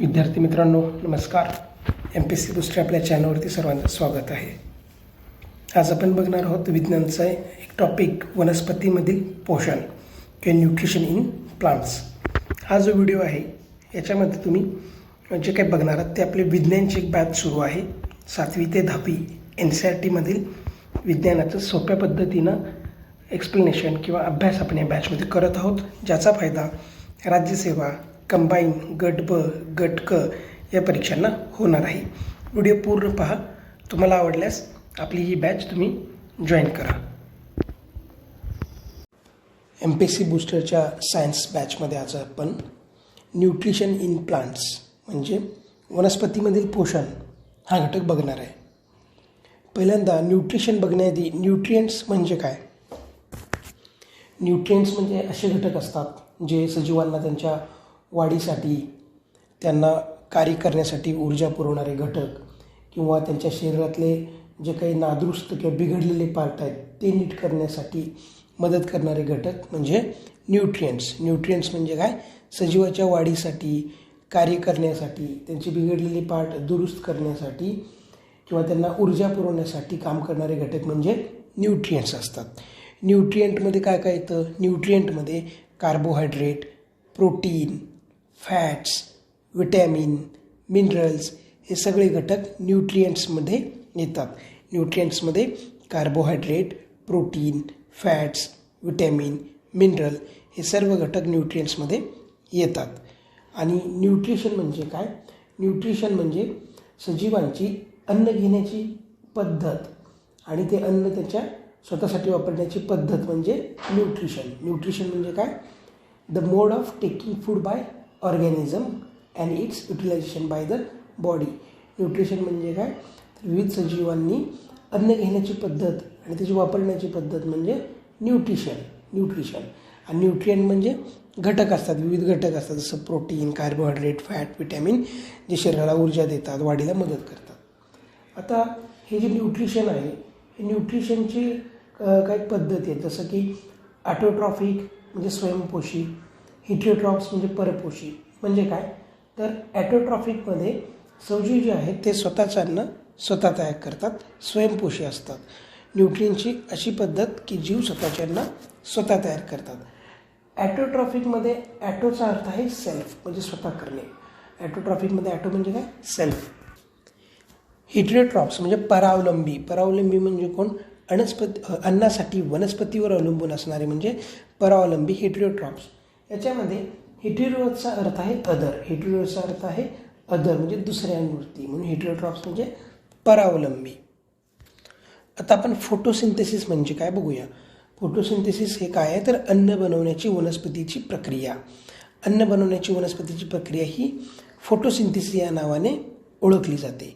विद्यार्थी मित्रांनो नमस्कार. एम पी सी दुसऱ्या आपल्या चॅनलवरती सर्वांचं स्वागत आहे. आज आपण बघणार आहोत विज्ञानचा एक टॉपिक वनस्पतीमधील पोषण किंवा न्यूट्रिशन इन प्लांट्स हा जो व्हिडिओ आहे याच्यामध्ये तुम्ही जे काही बघणार आहात ते आपले विज्ञानची एक बॅच सुरू आहे. सातवी ते दहावी एन सी आर टीमधील विज्ञानाचं सोप्या पद्धतीनं एक्सप्लेनेशन किंवा अभ्यास आपण या बॅचमध्ये करत आहोत ज्याचा फायदा राज्यसेवा कंबाईन गट ब गट क या परीक्षांना होणार आहे. व्हिडिओ पूर्ण पहा. तुम्हाला आवडल्यास आपली ही बॅच तुम्ही जॉईन करा. एम पी सी बूस्टरच्या सायन्स बॅचमध्ये आज आपण न्यूट्रिशन इन प्लांट्स म्हणजे वनस्पतीमधील पोषण हा घटक बघणार आहे. पहिल्यांदा न्यूट्रिशन बघण्याआधी न्यूट्रियंट्स म्हणजे काय? न्यूट्रियंट्स म्हणजे असे घटक असतात जे सजीवांना त्यांच्या वाढीसाठी त्यांना कार्य करण्यासाठी ऊर्जा पुरवणारे घटक किंवा त्यांच्या शरीरातले जे काही नादुरुस्त किंवा बिघडलेले पार्ट आहेत ते नीट करण्यासाठी मदत करणारे घटक म्हणजे न्यूट्रियंट्स न्यूट्रियंट्स म्हणजे काय? सजीवाच्या वाढीसाठी कार्य करण्यासाठी त्यांचे बिघडलेले पार्ट दुरुस्त करण्यासाठी किंवा त्यांना ऊर्जा पुरवण्यासाठी काम करणारे घटक म्हणजे न्यूट्रियंट्स असतात. न्यूट्रियंटमध्ये काय काय येतं? न्यूट्रियंटमध्ये carbohydrate protein fats vitamin minerals हे सगळे घटक न्यूट्रियंट्समध्ये येतात. न्यूट्रियंट्समध्ये carbohydrate protein fats vitamin mineral हे सर्व घटक न्यूट्रियंट्समध्ये येतात. आणि न्यूट्रिशन म्हणजे काय? न्यूट्रिशन म्हणजे सजीवांची अन्न घेण्याची पद्धत आणि ते अन्न त्याच्या स्वतःसाठी वापरण्याची पद्धत म्हणजे न्यूट्रिशन. न्यूट्रिशन म्हणजे काय? The mode of taking food by organism and its utilisation by the body nutrition म्हणजे काय? तर विविध सजीवांनी अन्न घेण्याची पद्धत आणि त्याची वापरण्याची पद्धत म्हणजे न्यूट्रिशन न्यूट्रिशन आणि न्यूट्रियन म्हणजे घटक असतात विविध घटक असतात जसं प्रोटीन कार्बोहायड्रेट फॅट विटॅमिन जे शरीराला ऊर्जा देतात वाढीला मदत करतात. आता हे जे न्यूट्रिशन आहे हे न्यूट्रिशनची काही पद्धती आहेत जसं की ॲटोट्रॉफिक म्हणजे स्वयंपोषी हिट्रिओट्रॉप्स म्हणजे परपोषी. म्हणजे काय? तर ॲटोट्रॉफिकमध्ये सवजी जे आहेत ते स्वतःचं अन्न स्वतः तयार करतात स्वयंपोषी असतात. न्यूट्रियनची अशी पद्धत की जीव स्वतःचे अन्न स्वतः तयार करतात. ॲटोट्रॉफिकमध्ये ॲटोचा अर्थ आहे सेल्फ म्हणजे स्वतः करणे. ॲटोट्रॉफिकमध्ये ॲटो म्हणजे काय? सेल्फ. हिट्रिओट्रॉप्स म्हणजे परावलंबी. परावलंबी म्हणजे कोण? अनस्पती अन्नासाठी वनस्पतीवर अवलंबून असणारे म्हणजे परावलंबी हिट्रिओट्रॉप्स याच्यामध्ये हिट्रिओचा अर्थ आहे अदर हिट्रिओचा अर्थ आहे अदर म्हणजे दुसऱ्यांवरती म्हणून हिट्रिओट्रॉप्स म्हणजे परावलंबी. आता आपण फोटोसिंथेसिस म्हणजे काय बघूया. फोटोसिंथेसिस हे काय आहे? तर अन्न बनवण्याची वनस्पतीची प्रक्रिया. अन्न बनवण्याची वनस्पतीची प्रक्रिया ही फोटोसिंथेसिस या नावाने ओळखली जाते.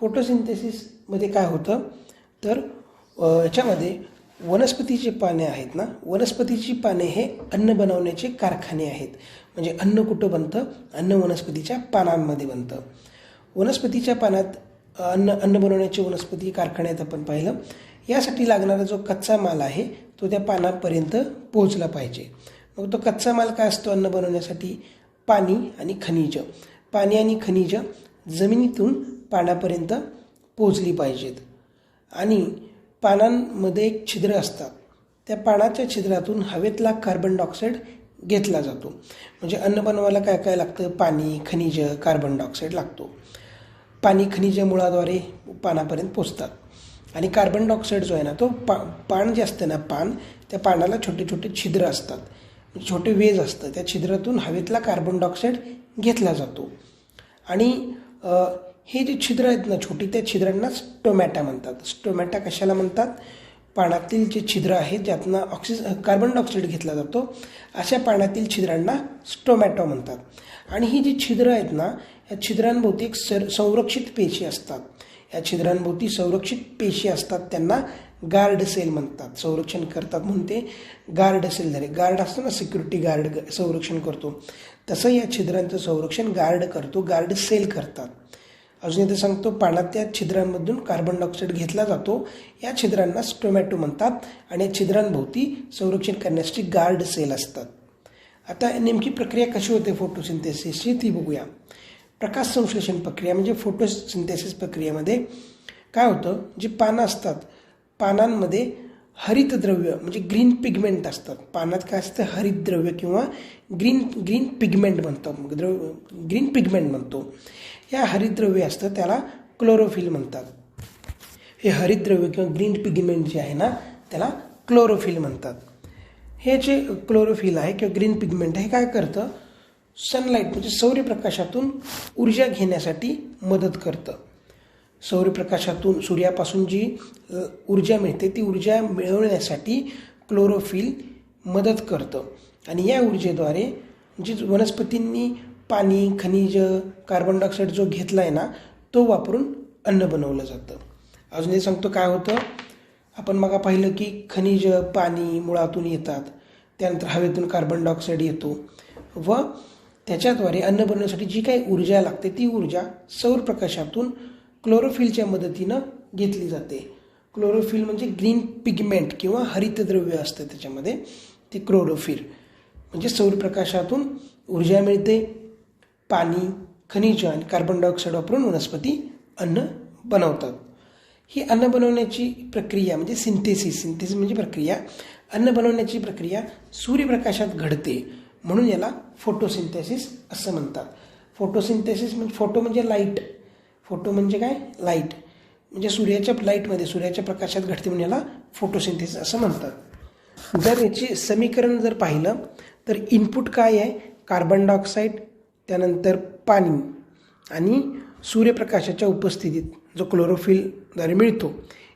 फोटोसिंथेसिसमध्ये काय होतं? तर याच्यामध्ये वनस्पतीची पाने आहेत ना वनस्पतीची पाने हे अन्न बनवण्याचे कारखाने आहेत. म्हणजे अन्न कुठं बनतं? अन्न वनस्पतीच्या पानांमध्ये बनतं. वनस्पतीच्या पानात अन्न अन्न बनवण्याचे वनस्पती कारखान्यात आपण पाहिलं. यासाठी लागणारा जो कच्चा माल आहे तो त्या पानापर्यंत पोहोचला पाहिजे. मग तो कच्चा माल काय असतो अन्न बनवण्यासाठी? पाणी आणि खनिज. पाणी आणि खनिज जमिनीतून पाण्यापर्यंत पोचली पाहिजेत. आणि पानांमध्ये एक छिद्र असतात. त्या पानाच्या छिद्रातून हवेतला कार्बन डायऑक्साईड घेतला जातो. म्हणजे अन्न बनवायला काय काय लागतं? पाणी खनिज कार्बन डायऑक्साईड लागतो. पाणी खनिज मुळाद्वारे पानापर्यंत पोचतात. आणि कार्बन डायऑक्साईड जो आहे ना तो पा पान जे असतं ना पान त्या पानाला छोटे छोटे छिद्र असतात. छोटे वेज असतं. त्या छिद्रातून हवेतला कार्बन डायऑक्साईड घेतला जातो. आणि हे जे छिद्र आहेत ना छोटी त्या छिद्रांना स्टोमॅटा म्हणतात. स्टोमॅटा कशाला म्हणतात? पाण्यातील जे छिद्र आहेत ज्यातनं ऑक्सिज कार्बन डायऑक्साईड घेतला जातो अशा पाण्यातील छिद्रांना स्टोमॅटो म्हणतात. आणि ही जी छिद्र आहेत ना या छिद्रांभोवती एक सर संरक्षित पेशी असतात. या छिद्रांभोवती संरक्षित पेशी असतात त्यांना गार्ड सेल म्हणतात. संरक्षण करतात म्हणून ते गार्ड सेल झाले. गार्ड असतं ना सिक्युरिटी गार्ड संरक्षण करतो. तसं या छिद्रांचं संरक्षण गार्ड करतो गार्ड सेल करतात. अजून इथे सांगतो पाण्यात त्या छिद्रांमधून कार्बन डायऑक्साईड घेतला जातो. या छिद्रांना स्टोमॅटो म्हणतात आणि या छिद्रांभोवती संरक्षण करण्यासाठी गार्ड सेल असतात. आता नेमकी प्रक्रिया कशी होते फोटोसिंथेसिसची ती बघूया. प्रकाश संश्लेषण प्रक्रिया म्हणजे फोटोसिंथेसिस प्रक्रियेमध्ये काय होतं? जी पानं असतात पानांमध्ये हरितद्रव्य म्हणजे ग्रीन पिगमेंट असतात. पानात काय असतं? हरितद्रव्य किंवा ग्रीन ग्रीन पिगमेंट म्हणतो. द्रव ग्रीन पिगमेंट म्हणतो. या हरितद्रव्य असतं त्याला क्लोरोफिल म्हणतात. हे हरितद्रव्य किंवा ग्रीन पिगमेंट जे आहे ना त्याला क्लोरोफिल म्हणतात. हे जे क्लोरोफिल आहे किंवा ग्रीन पिगमेंट हे काय करतं? सनलाईट म्हणजे सौर्यप्रकाशातून ऊर्जा घेण्यासाठी मदत करतं. सौर्यप्रकाशातून सूर्यापासून जी ऊर्जा मिळते ती ऊर्जा मिळवण्यासाठी क्लोरोफिल मदत करतं. आणि या ऊर्जेद्वारे जी वनस्पतींनी पाणी खनिज कार्बन डायऑक्साईड जो घेतला आहे ना तो वापरून अन्न बनवलं जातं. अजून हे सांगतो काय होतं? आपण मग पाहिलं की खनिज पाणी मुळातून येतात. त्यानंतर हवेतून कार्बन डायऑक्साईड येतो. व त्याच्याद्वारे अन्न बनवण्यासाठी जी काही ऊर्जा लागते ती ऊर्जा सौर प्रकाशातून क्लोरोफिलच्या मदतीनं घेतली जाते. क्लोरोफिल म्हणजे ग्रीन पिगमेंट किंवा हरितद्रव्य असतं त्याच्यामध्ये. ते क्लोरोफिल म्हणजे सौरप्रकाशातून ऊर्जा मिळते पाणी खनिज आणि कार्बन डायऑक्साईड वापरून वनस्पती अन्न बनवतात. ही अन्न बनवण्याची प्रक्रिया म्हणजे सिंथेसिस सिंथेसिस म्हणजे प्रक्रिया. अन्न बनवण्याची प्रक्रिया सूर्यप्रकाशात घडते म्हणून याला फोटोसिंथेसिस असं म्हणतात. फोटोसिंथेसिस म्हणजे फोटो म्हणजे लाइट फोटो म्हणजे काय? लाइट म्हणजे सूर्याच्या लाईटमध्ये सूर्याच्या प्रकाशात घडते म्हणून याला फोटोसिंथेसिस असं म्हणतात. जर याचे समीकरण जर पाहिलं तर इनपुट काय आहे? कार्बन डायऑक्साईड त्यानंतर पाणी आणि सूर्यप्रकाशाच्या उपस्थितीत जो क्लोरोफिलद्वारे मिळतो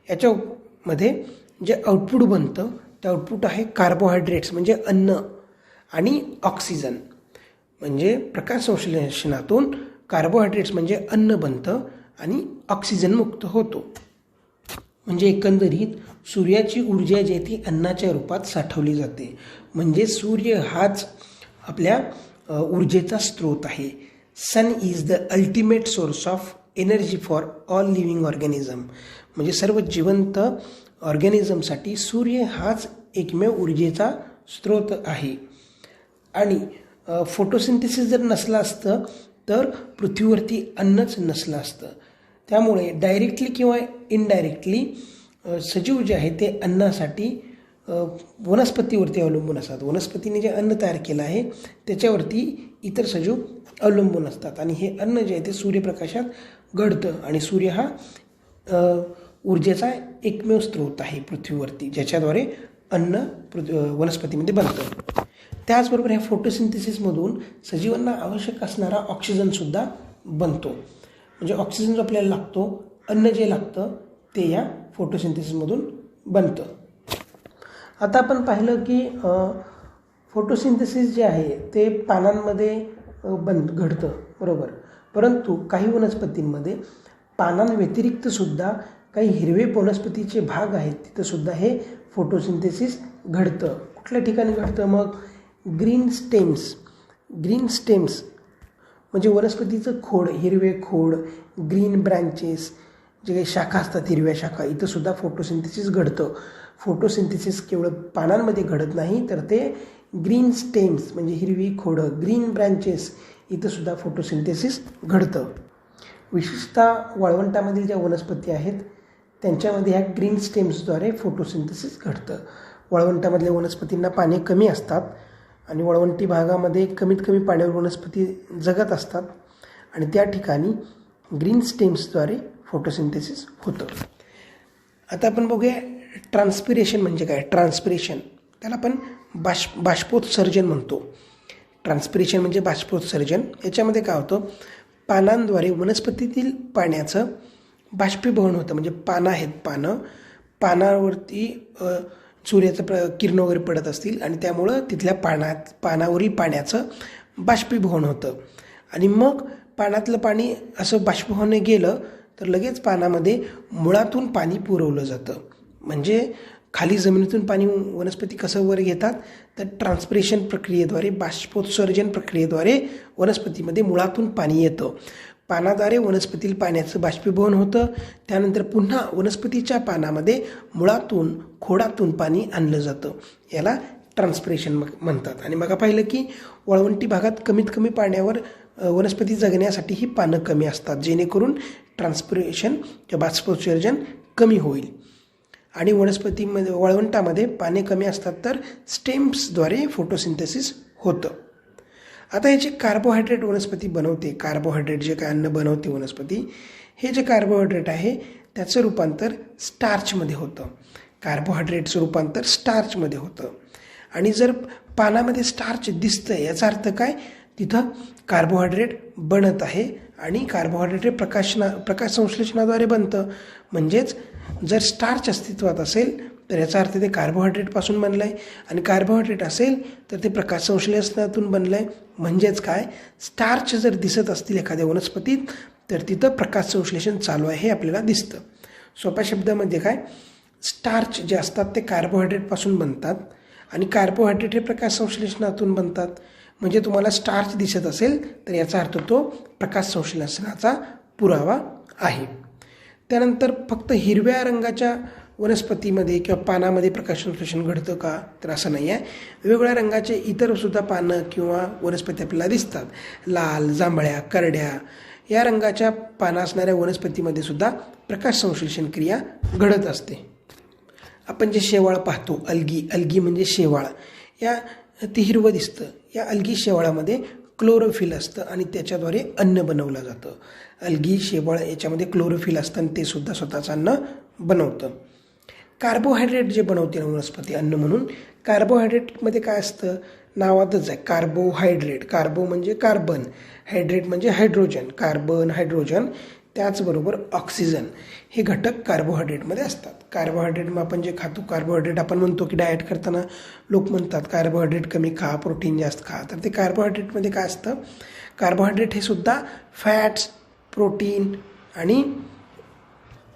याच्यामध्ये जे आउटपुट बनतं ते आउटपुट आहे कार्बोहायड्रेट्स म्हणजे अन्न आणि ऑक्सिजन म्हणजे प्रकाश संश्लेषणातून कार्बोहायड्रेट्स म्हणजे अन्न बनतं आणि ऑक्सिजनमुक्त होतो. म्हणजे एकंदरीत सूर्याची ऊर्जा जी आहे ती अन्नाच्या रूपात साठवली जाते. म्हणजे सूर्य हाच आपल्या ऊर्जेचा स्रोत आहे. Sun is the ultimate source of energy for all living organism म्हणजे सर्व जिवंत ऑर्गॅनिझमसाठी सूर्य हाच एकमेव ऊर्जेचा स्रोत आहे. आणि फोटोसिंथेसिस जर नसलं असतं तर पृथ्वीवरती अन्नच नसलं असतं. त्यामुळे डायरेक्टली किंवा इनडायरेक्टली सजीव जे आहे ते अन्नासाठी वनस्पतीवरती अवलंबून असतात. वनस्पतीने जे अन्न तयार केलं आहे त्याच्यावरती इतर सजीव अवलंबून असतात. आणि हे अन्न जे आहे ते सूर्यप्रकाशात घडतं. आणि सूर्य हा ऊर्जेचा एकमेव स्रोत आहे पृथ्वीवरती ज्याच्याद्वारे अन्न पृथ वनस्पतीमध्ये बनतं. त्याचबरोबर ह्या फोटोसिंथेसिसमधून सजीवांना आवश्यक असणारा ऑक्सिजनसुद्धा बनतो. म्हणजे ऑक्सिजन जो आपल्याला लागतो अन्न जे लागतं ते या फोटोसिंथेसिसमधून बनतं. आता आपण पाहिलं की फोटोसिंथेसिस जे आहे ते पानांमध्ये बंद बन घडतं. बरोबर? परंतु काही वनस्पतींमध्ये पानांव्यतिरिक्तसुद्धा काही हिरवे वनस्पतीचे भाग आहेत तिथंसुद्धा हे फोटोसिंथेसिस घडतं. कुठल्या ठिकाणी घडतं मग? ग्रीन स्टेम्स ग्रीन स्टेम्स म्हणजे वनस्पतीचं खोड हिरवे खोड ग्रीन ब्रँचेस जे काही शाखा असतात हिरव्या शाखा इथंसुद्धा फोटोसिंथेसिस घडतं. फोटोसिंथेसिस केवळ पानांमध्ये घडत नाही तर ते ग्रीन स्टेम्स म्हणजे हिरवी खोडं ग्रीन ब्रँचेस इथंसुद्धा फोटोसिंथेसिस घडतं. विशेषतः वाळवंटामधील ज्या वनस्पती आहेत त्यांच्यामध्ये ह्या ग्रीन स्टेम्सद्वारे फोटोसिंथेसिस घडतं. वाळवंटामधल्या वनस्पतींना पाणी कमी असतात आणि वाळवंटी भागामध्ये कमीत कमी पाण्यावर वनस्पती जगत असतात आणि त्या ठिकाणी ग्रीन स्टेम्सद्वारे फोटोसिंथेसिस होतं. आता आपण बघूया ट्रान्सपिरेशन म्हणजे काय? ट्रान्सपिरेशन त्याला आपण बाष् बाष्पोत्सर्जन म्हणतो. ट्रान्सपिरेशन म्हणजे बाष्पोत्सर्जन. याच्यामध्ये काय होतं? पानांद्वारे वनस्पतीतील पाण्याचं बाष्पीभवन होतं. म्हणजे पानं आहेत पानं. पानावरती सूर्याचं प्र किरण वगैरे पडत असतील आणि त्यामुळं तिथल्या पाण्यात पानावरील पाण्याचं बाष्पीभवन होतं. आणि मग पानातलं पाणी असं बाष्पीभवने गेलं तर लगेच पानामध्ये मुळातून पाणी पुरवलं जातं. म्हणजे खाली जमिनीतून पाणी वनस्पती कसं वर घेतात तर ट्रान्सपिरेशन प्रक्रियेद्वारे बाष्पोत्सर्जन प्रक्रियेद्वारे वनस्पतीमध्ये मुळातून पाणी येतं. पानाद्वारे वनस्पतीतील पाण्याचं बाष्पीभवन होतं. त्यानंतर पुन्हा वनस्पतीच्या पानामध्ये मुळातून खोडातून पाणी आणलं जातं. याला ट्रान्सपिरेशन मग म्हणतात. आणि मग पाहिलं की वाळवंटी भागात कमीत कमी पाण्यावर वनस्पती जगण्यासाठी ही पानं कमी असतात जेणेकरून ट्रान्सपिरेशन किंवा बाष्पोत्सर्जन कमी होईल. आणि वनस्पतीमध्ये वाळवंटामध्ये पाने कमी असतात तर स्टेम्सद्वारे फोटोसिंथेसिस होतं. आता हे जे कार्बोहायड्रेट वनस्पती बनवते कार्बोहायड्रेट जे काय अन्न बनवते वनस्पती हे जे कार्बोहायड्रेट आहे त्याचं रूपांतर स्टार्चमध्ये होतं. कार्बोहायड्रेटचं रूपांतर स्टार्चमध्ये होतं. आणि जर पानामध्ये स्टार्च दिसतं याचा अर्थ काय? तिथं कार्बोहायड्रेट बनत आहे आणि कार्बोहायड्रेट हे प्रकाशना प्रकाश संश्लेषणाद्वारे बनतं. म्हणजेच जर स्टार्च अस्तित्वात असेल तर याचा अर्थ ते कार्बोहायड्रेटपासून बनलं आहे आणि कार्बोहायड्रेट असेल तर ते प्रकाश संश्लेषणातून बनलं आहे म्हणजेच काय? स्टार्च जर दिसत असतील एखाद्या वनस्पतीत तर तिथं प्रकाश संश्लेषण चालू आहे हे आपल्याला दिसतं. सोप्या शब्दामध्ये काय? स्टार्च जे असतात ते कार्बोहायड्रेटपासून बनतात. आणि कार्बोहायड्रेट हे प्रकाश संश्लेषणातून बनतात. म्हणजे तुम्हाला स्टार्च दिसत असेल तर याचा अर्थ तो प्रकाश संश्लेषणाचा पुरावा आहे. त्यानंतर फक्त हिरव्या रंगाच्या वनस्पतीमध्ये किंवा पानामध्ये प्रकाशसंश्लेषण घडतं का? तर असं नाही आहे. वेगवेगळ्या रंगाचे इतरसुद्धा पानं किंवा वनस्पती आपल्याला दिसतात. लाल जांभळ्या करड्या या रंगाच्या पानं असणाऱ्या वनस्पतीमध्ये सुद्धा प्रकाशसंश्लेषण क्रिया घडत असते. आपण जे शेवाळ पाहतो अलगी अलगी म्हणजे शेवाळ या ती हिरवं दिसतं. या अलगी शेवाळामध्ये क्लोरोफिल असतं आणि त्याच्याद्वारे अन्न बनवलं जातं. अलगी शेवाळ याच्यामध्ये क्लोरोफिल असतं आणि ते सुद्धा स्वतःचं अन्न बनवतं. कार्बोहायड्रेट जे बनवते ना वनस्पती अन्न म्हणून कार्बोहायड्रेटमध्ये काय असतं? नावातच आहे कार्बोहायड्रेट. कार्बो म्हणजे कार्बन हायड्रेट म्हणजे हायड्रोजन. कार्बन हायड्रोजन त्याचबरोबर ऑक्सिजन हे घटक कार्बोहायड्रेटमध्ये असतात. कार्बोहायड्रेट मग आपण जे खातो कार्बोहायड्रेट आपण म्हणतो की डाएट करताना लोक म्हणतात कार्बोहायड्रेट कमी खा प्रोटीन जास्त खा. तर ते कार्बोहायड्रेटमध्ये काय असतं? कार्बोहायड्रेट हे सुद्धा फॅट्स प्रोटीन आणि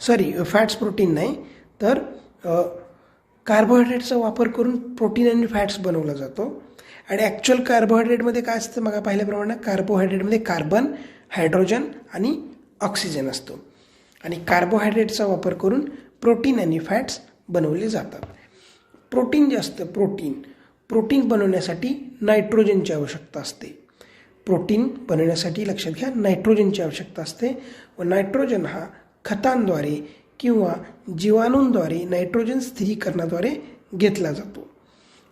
सॉरी फॅट्स प्रोटीन नाही तर कार्बोहायड्रेटचा वापर करून प्रोटीन आणि फॅट्स बनवला जातो. आणि ॲक्च्युअल कार्बोहायड्रेटमध्ये काय असतं? मग पाहिल्याप्रमाणे कार्बोहायड्रेटमध्ये कार्बन हायड्रोजन आणि ऑक्सिजन असतो. आणि कार्बोहायड्रेटचा वापर करून प्रोटीन आणि फॅट्स बनवले जातात. प्रोटीन जे असतं प्रोटीन प्रोटीन बनवण्यासाठी नायट्रोजनची आवश्यकता असते. प्रोटीन बनवण्यासाठी लक्षात घ्या नायट्रोजनची आवश्यकता असते व नायट्रोजन हा खतांद्वारे किंवा जीवाणूंद्वारे नायट्रोजन स्थिरीकरणाद्वारे घेतला जातो.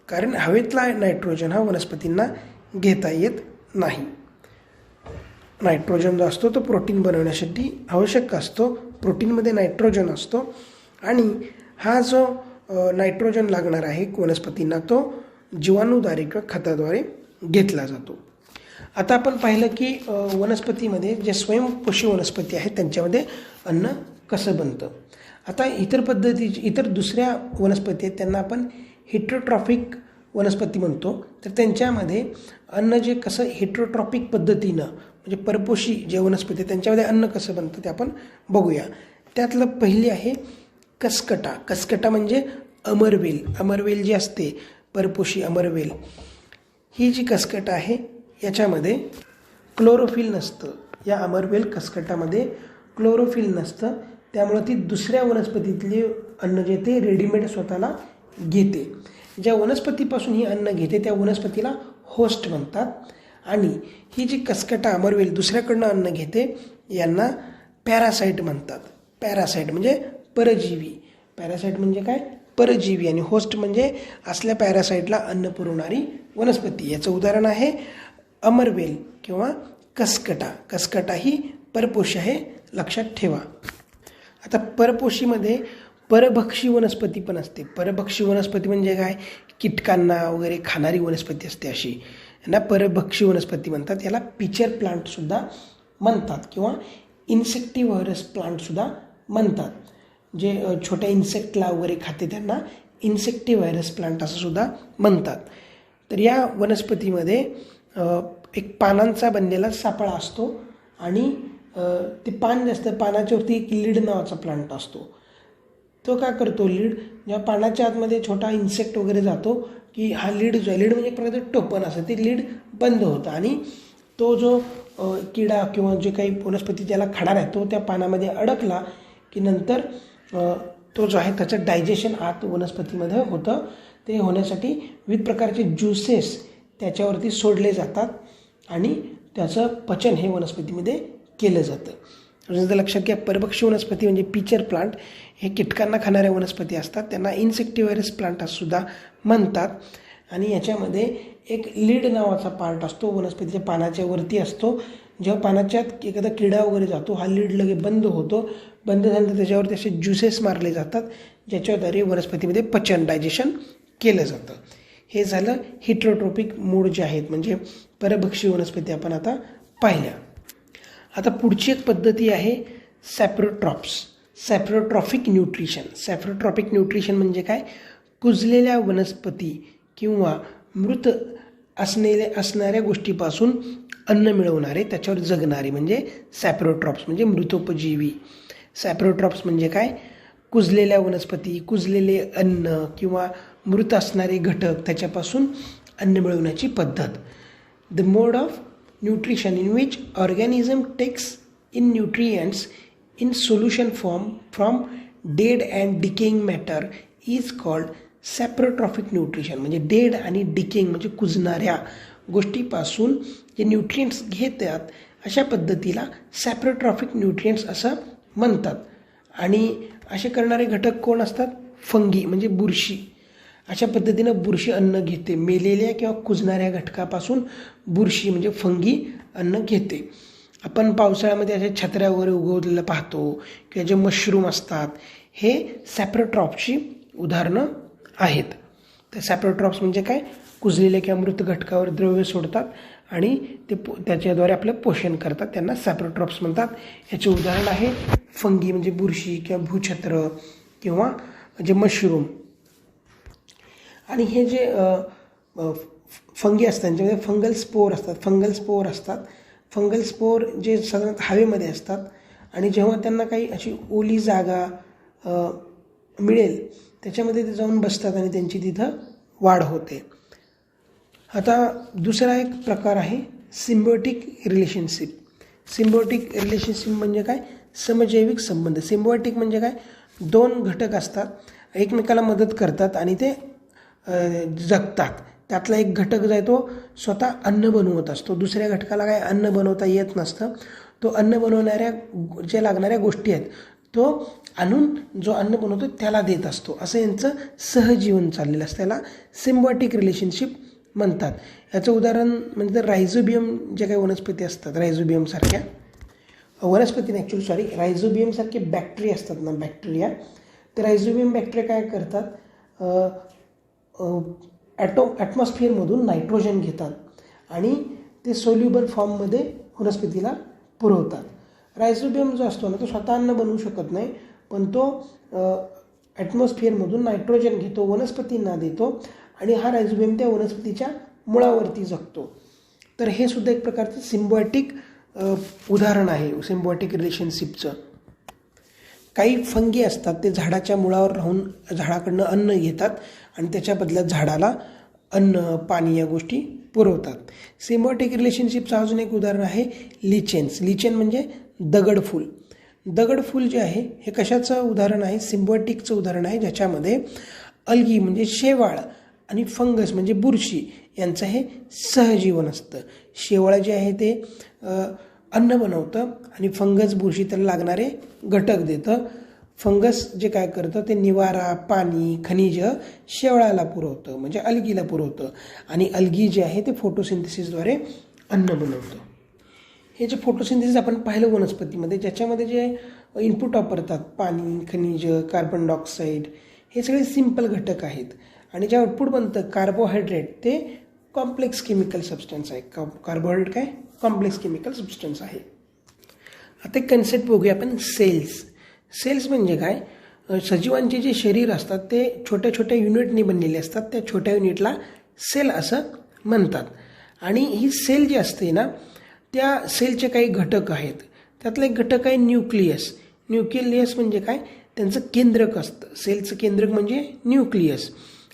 कारण हवेतला नायट्रोजन हा वनस्पतींना घेता येत नाही. नायट्रोजन जो असतो तो प्रोटीन बनवण्यासाठी आवश्यक असतो. प्रोटीनमध्ये नायट्रोजन असतो. आणि हा जो नायट्रोजन लागणार आहे वनस्पतींना तो जीवाणूद्वारे किंवा खताद्वारे घेतला जातो. आता आपण पाहिलं की वनस्पतीमध्ये जे स्वयंपोषी वनस्पती आहेत त्यांच्यामध्ये अन्न कसं बनतं? आता इतर पद्धतीची इतर दुसऱ्या वनस्पती आहेत त्यांना आपण हिट्रोट्रॉफिक वनस्पती म्हणतो. तर त्यांच्यामध्ये अन्न जे कसं हिट्रोट्रॉपिक पद्धतीनं म्हणजे परपोषी जे वनस्पती त्यांच्यामध्ये अन्न कसं बनतं ते आपण बघूया. त्यातलं पहिली आहे कसकटा. कसकटा म्हणजे अमरवेल. अमरवेल जी असते परपोषी अमरवेल ही जी कसकटा आहे याच्यामध्ये क्लोरोफिल नसतं. या अमरवेल कसकटामध्ये क्लोरोफिल नसतं. त्यामुळं ती दुसऱ्या वनस्पतीतले अन्न जे ते रेडीमेड स्वतःला घेते. ज्या वनस्पतीपासून ही अन्न घेते त्या वनस्पतीला होस्ट म्हणतात. आणि ही जी कसकटा अमरवेल दुसऱ्याकडनं अन्न घेते यांना पॅरासाईट म्हणतात. पॅरासाईट म्हणजे परजीवी. पॅरासाईट म्हणजे काय? परजीवी. आणि होस्ट म्हणजे असल्या पॅरासाईटला अन्न पुरवणारी वनस्पती. याचं उदाहरण आहे अमरवेल किंवा कसकटा. कसकटा ही परपोषी आहे लक्षात ठेवा. आता परपोशीमध्ये परभक्षी वनस्पती पण असते. परभक्षी वनस्पती म्हणजे काय? कीटकांना वगैरे खाणारी वनस्पती असते अशी. यांना परभक्षी वनस्पती म्हणतात. याला पिचर प्लांटसुद्धा म्हणतात किंवा इन्सेक्टिव्हायरस प्लांटसुद्धा म्हणतात. जे छोट्या इन्सेक्टला वगैरे खाते त्यांना इन्सेक्टिव्हायरस प्लांट असं सुद्धा म्हणतात. तर या वनस्पतीमध्ये एक पानांचा बनलेला सापळा असतो आणि ते पान जे असतं पानाच्यावरती एक लीड नावाचा प्लांट असतो. तो काय करतो लीड? जेव्हा पानाच्या आतमध्ये छोटा इन्सेक्ट वगैरे जातो की हा लीड जो आहे लीड म्हणजे एक प्रकारचं टोपण असतं ते लीड बंद होतं. आणि तो जो किडा किंवा जे काही वनस्पती त्याला खडार आहे तो त्या पानामध्ये अडकला की नंतर तो जो आहे त्याचं डायजेशन आत वनस्पतीमध्ये होतं. ते होण्यासाठी विविध प्रकारचे ज्युसेस त्याच्यावरती सोडले जातात आणि त्याचं पचन हे वनस्पतीमध्ये केलं जातं. लक्षात घ्या परभक्षी वनस्पती म्हणजे पिचर प्लांट. हे कीटकांना खाणाऱ्या वनस्पती असतात. त्यांना इन्सेक्टिव्हायरस प्लांटसुद्धा म्हणतात. आणि याच्यामध्ये एक लीड नावाचा पार्ट असतो. वनस्पतीच्या पानाच्या वरती असतो. जेव्हा पानाच्यात एखादा किडा वगैरे जातो हा लीड लगे बंद होतो. बंद झाल्यानंतर त्याच्यावरती असे ज्युसेस मारले जातात ज्याच्याद्वारे वनस्पतीमध्ये पचन डायजेशन केलं जातं. हे झालं हिट्रोट्रोपिक मूड जे आहेत म्हणजे परभक्षी वनस्पती आपण आता पाहिल्या. आता पुढची एक पद्धती आहे सॅप्रोट्रॉप्स सॅफ्रोट्रॉफिक न्यूट्रिशन. सॅफ्रोट्रॉफिक न्यूट्रिशन म्हणजे काय? कुजलेल्या वनस्पती किंवा मृत असलेले असणाऱ्या गोष्टीपासून अन्न मिळवणारे त्याच्यावर जगणारे म्हणजे सॅप्रोट्रॉप्स म्हणजे मृतोपजीवी. सॅप्रोट्रॉप्स म्हणजे काय? कुजलेल्या वनस्पती कुजलेले अन्न किंवा मृत असणारे घटक त्याच्यापासून अन्न मिळवण्याची पद्धत. The mode of nutrition in which organism takes in nutrients in solution form from dead and decaying matter is called saprotrophic nutrition म्हणजे डेड आणि डिकेइंग म्हणजे कुजणाऱ्या गोष्टीपासून जे न्यूट्रियंट्स घेतात अशा पद्धतीला सॅप्रोट्रॉफिक न्यूट्रियंट्स असं म्हणतात. आणि असे करणारे घटक कोण असतात? फंगी म्हणजे बुरशी. अशा पद्धतीनं बुरशी अन्न घेते. मेलेल्या किंवा कुजणाऱ्या घटकापासून बुरशी म्हणजे फंगी अन्न घेते. आपण पावसाळ्यामध्ये अशा छत्र्या वगैरे उगवलेलं पाहतो किंवा जे मशरूम असतात हे सॅप्रोट्रॉपची उदाहरणं आहेत. तर सॅप्रोट्रॉप्स म्हणजे काय? कुजलेले किंवा मृत घटकावर द्रव्य सोडतात आणि ते पो त्याच्याद्वारे आपलं पोषण करतात. त्यांना सॅप्रोट्रॉप्स म्हणतात. याचे उदाहरण आहे फंगी म्हणजे बुरशी किंवा भूछत्र किंवा जे मशरूम. आणि हे जे फंगी असतात त्यांच्यामध्ये फंगल स्पोर असतात फंगल स्पोर असतात फंगल स्पोर जे साधारणतः हवेमध्ये असतात आणि जेव्हा त्यांना काही अशी ओली जागा मिळेल त्याच्यामध्ये ते जाऊन बसतात आणि त्यांची तिथं वाढ होते. आता दुसरा एक प्रकार आहे सिम्बोटिक रिलेशनशिप. सिम्बोटिक रिलेशनशिप म्हणजे काय? समजैविक संबंध. सिम्बॉटिक म्हणजे काय? दोन घटक असतात एकमेकाला मदत करतात आणि ते जगतात. त्यातला एक घटक जो आहे तो स्वतः अन्न बनवत असतो. दुसऱ्या घटकाला काय अन्न बनवता येत नसतं. तो अन्न बनवणाऱ्या ज्या लागणाऱ्या गोष्टी आहेत तो आणून जो अन्न बनवतो त्याला देत असतो. असं यांचं सहजीवन चाललेलं असतं. त्याला सिम्बॉटिक रिलेशनशिप म्हणतात. याचं उदाहरण म्हणजे रायझोबियम ज्या काही वनस्पती असतात रायझोबियमसारख्या वनस्पती ॲक्च्युली सॉरी रायझोबियमसारखे बॅक्टेरिया असतात ना बॅक्टेरिया तर रायझोबियम बॅक्टेरिया काय करतात? ॲटो ॲटमॉस्फिअरमधून नायट्रोजन घेतात आणि ते सोल्युबल फॉर्ममध्ये वनस्पतीला पुरवतात. रायझोबियम जो असतो ना तो स्वतः अन्न बनवू शकत नाही पण तो ॲटमॉस्फिअरमधून नायट्रोजन घेतो वनस्पतींना देतो आणि हा रायझोबियम त्या वनस्पतीच्या मुळावरती जगतो. तर हे सुद्धा एक प्रकारचं सिम्बॉटिक उदाहरण आहे सिम्बॉटिक रिलेशनशिपचं. काही फंगी असतात ते झाडाच्या मुळावर राहून झाडाकडनं अन्न घेतात आणि त्याच्या बदल्यात झाडाला अन्न पाणी या गोष्टी पुरवतात. सिम्बॉटिक रिलेशनशिपचं अजून एक उदाहरण आहे लिचेन्स. लिचेन म्हणजे दगडफूल दगडफूल जे आहे हे कशाचं उदाहरण आहे? सिम्बॉटिकचं उदाहरण आहे ज्याच्यामध्ये अलगी म्हणजे शेवाळ आणि फंगस म्हणजे बुरशी यांचं हे सहजीवन असतं. शेवाळ जे आहे ते अन्न बनवतं आणि फंगस बुरशी त्याला लागणारे घटक देतं. फंगस जे काय करतं ते निवारा पाणी खनिज शेवळाला पुरवतं म्हणजे अलगीला पुरवतं आणि अलगी जे आहे ते फोटोसिंथेसिसद्वारे अन्न बनवतं. हे जे फोटोसिंथेसिस आपण पाहिलं वनस्पतीमध्ये ज्याच्यामध्ये जे इनपुट वापरतात पाणी खनिज कार्बन डायऑक्साईड हे सगळे सिंपल घटक आहेत. आणि जे आउटपुट बनतं कार्बोहायड्रेट ते कॉम्प्लेक्स केमिकल सबस्टन्स आहे. का कार्बोहायड्रेट काय? कॉम्प्लेक्स केमिकल सबस्टन्स आहे. आता एक कन्सेप्ट बघूया आपण सेल्स सेल्स म्हणजे काय? सजीवांचे जे शरीर असतात ते छोट्या छोट्या युनिटनी बनलेले असतात. त्या छोट्या युनिटला सेल असं म्हणतात. आणि ही सेल जी असते ना त्या सेलचे काही घटक आहेत. त्यातलं एक घटक आहे न्यूक्लियस. न्यूक्लियस म्हणजे काय? त्यांचं केंद्रक असतं. सेलचं केंद्रक म्हणजे न्यूक्लियस.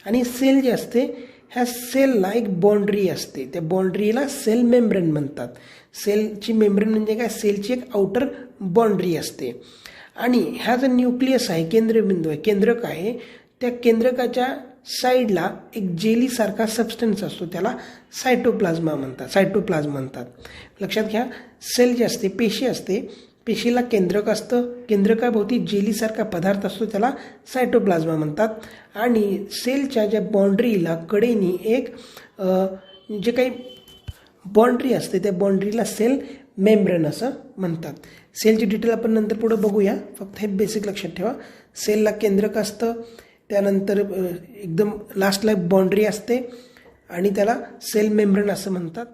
आणि सेल जे असते ह्या सेलला एक बाँड्री असते. त्या बाँड्रीला सेल मेम्ब्रेन म्हणतात. सेलची मेम्ब्रेन म्हणजे काय? सेलची एक आउटर बाँड्री असते. आणि ह्या जो न्यूक्लियस आहे केंद्रबिंदू आहे केंद्रक आहे त्या केंद्रकाच्या साईडला एक जेलीसारखा सबस्टन्स असतो त्याला सायटोप्लाझ्मा म्हणतात सायटोप्लाझ्म म्हणतात. लक्षात घ्या सेल जे असते पेशी असते पेशीला केंद्रक असतं केंद्रकाभोवती जेलीसारखा पदार्थ असतो त्याला सायटोप्लाझ्मा म्हणतात. आणि सेलच्या ज्या बाँड्रीला कडेनी एक जे काही बाँड्री असते त्या बाँड्रीला सेल मेम्ब्रेन असं म्हणतात. सेलची डिटेल आपण नंतर पुढे बघूया. फक्त हे बेसिक लक्षात ठेवा. सेलला केंद्रक असतं? त्यानंतर एकदम लास्टला बाँड्री असते. आणि त्याला सेल मेम्ब्रेन असं म्हणतात.